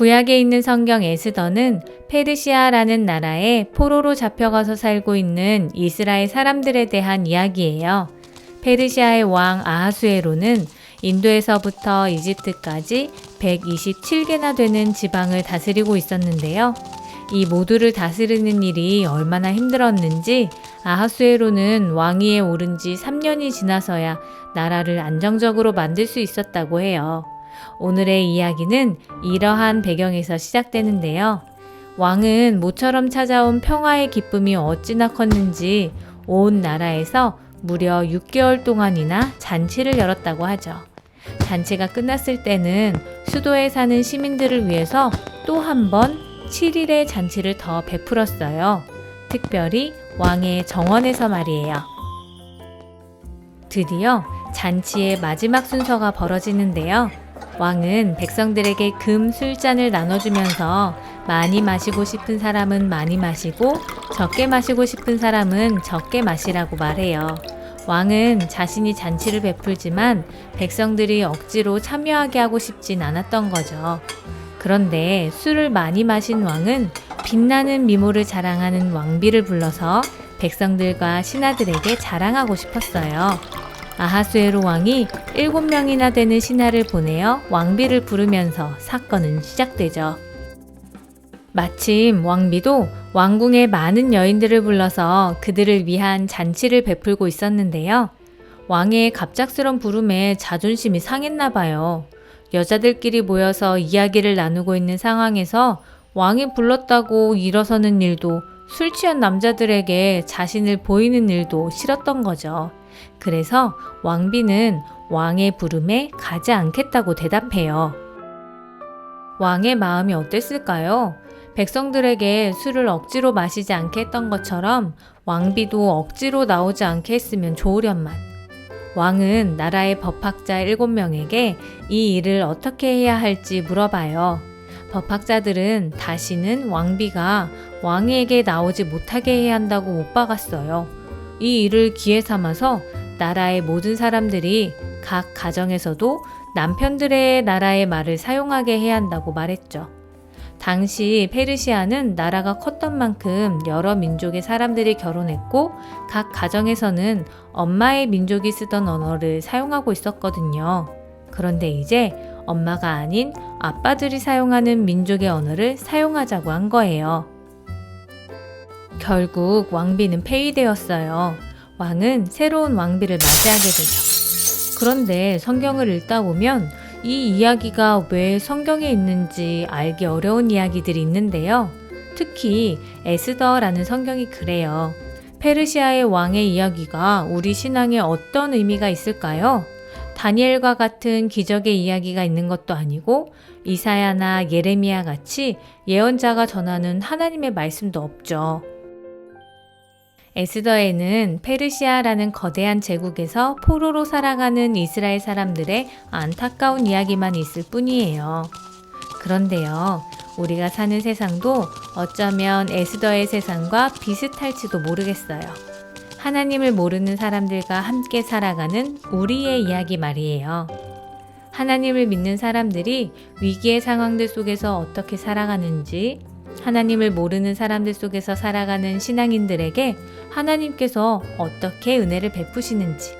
구약에 있는 성경 에스더는 페르시아라는 나라에 포로로 잡혀가서 살고 있는 이스라엘 사람들에 대한 이야기예요. 페르시아의 왕 아하수에로는 인도에서부터 이집트까지 127개나 되는 지방을 다스리고 있었는데요. 이 모두를 다스리는 일이 얼마나 힘들었는지 아하수에로는 왕위에 오른 지 3년이 지나서야 나라를 안정적으로 만들 수 있었다고 해요. 오늘의 이야기는 이러한 배경에서 시작되는데요. 왕은 모처럼 찾아온 평화의 기쁨이 어찌나 컸는지 온 나라에서 무려 6개월 동안이나 잔치를 열었다고 하죠. 잔치가 끝났을 때는 수도에 사는 시민들을 위해서 또 한 번 7일의 잔치를 더 베풀었어요. 특별히 왕의 정원에서 말이에요. 드디어 잔치의 마지막 순서가 벌어지는데요. 왕은 백성들에게 금 술잔을 나눠주면서 많이 마시고 싶은 사람은 많이 마시고 적게 마시고 싶은 사람은 적게 마시라고 말해요. 왕은 자신이 잔치를 베풀지만 백성들이 억지로 참여하게 하고 싶진 않았던 거죠. 그런데 술을 많이 마신 왕은 빛나는 미모를 자랑하는 왕비를 불러서 백성들과 신하들에게 자랑하고 싶었어요. 아하수에로 왕이 일곱 명이나 되는 신하를 보내어 왕비를 부르면서 사건은 시작되죠. 마침 왕비도 왕궁의 많은 여인들을 불러서 그들을 위한 잔치를 베풀고 있었는데요. 왕의 갑작스런 부름에 자존심이 상했나 봐요. 여자들끼리 모여서 이야기를 나누고 있는 상황에서 왕이 불렀다고 일어서는 일도 술 취한 남자들에게 자신을 보이는 일도 싫었던 거죠. 그래서 왕비는 왕의 부름에 가지 않겠다고 대답해요. 왕의 마음이 어땠을까요? 백성들에게 술을 억지로 마시지 않게 했던 것처럼 왕비도 억지로 나오지 않게 했으면 좋으련만. 왕은 나라의 법학자 7명에게 이 일을 어떻게 해야 할지 물어봐요. 법학자들은 다시는 왕비가 왕에게 나오지 못하게 해야 한다고 못 박았어요. 이 일을 기회 삼아서 나라의 모든 사람들이 각 가정에서도 남편들의 나라의 말을 사용하게 해야 한다고 말했죠. 당시 페르시아는 나라가 컸던 만큼 여러 민족의 사람들이 결혼했고 각 가정에서는 엄마의 민족이 쓰던 언어를 사용하고 있었거든요. 그런데 이제 엄마가 아닌 아빠들이 사용하는 민족의 언어를 사용하자고 한 거예요. 결국 왕비는 폐위되었어요. 왕은 새로운 왕비를 맞이하게 되죠. 그런데 성경을 읽다 보면 이 이야기가 왜 성경에 있는지 알기 어려운 이야기들이 있는데요. 특히 에스더라는 성경이 그래요. 페르시아의 왕의 이야기가 우리 신앙에 어떤 의미가 있을까요? 다니엘과 같은 기적의 이야기가 있는 것도 아니고 이사야나 예레미야 같이 예언자가 전하는 하나님의 말씀도 없죠. 에스더에는 페르시아라는 거대한 제국에서 포로로 살아가는 이스라엘 사람들의 안타까운 이야기만 있을 뿐이에요. 그런데요, 우리가 사는 세상도 어쩌면 에스더의 세상과 비슷할지도 모르겠어요. 하나님을 모르는 사람들과 함께 살아가는 우리의 이야기 말이에요. 하나님을 믿는 사람들이 위기의 상황들 속에서 어떻게 살아가는지, 하나님을 모르는 사람들 속에서 살아가는 신앙인들에게 하나님께서 어떻게 은혜를 베푸시는지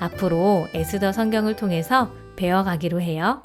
앞으로 에스더 성경을 통해서 배워가기로 해요.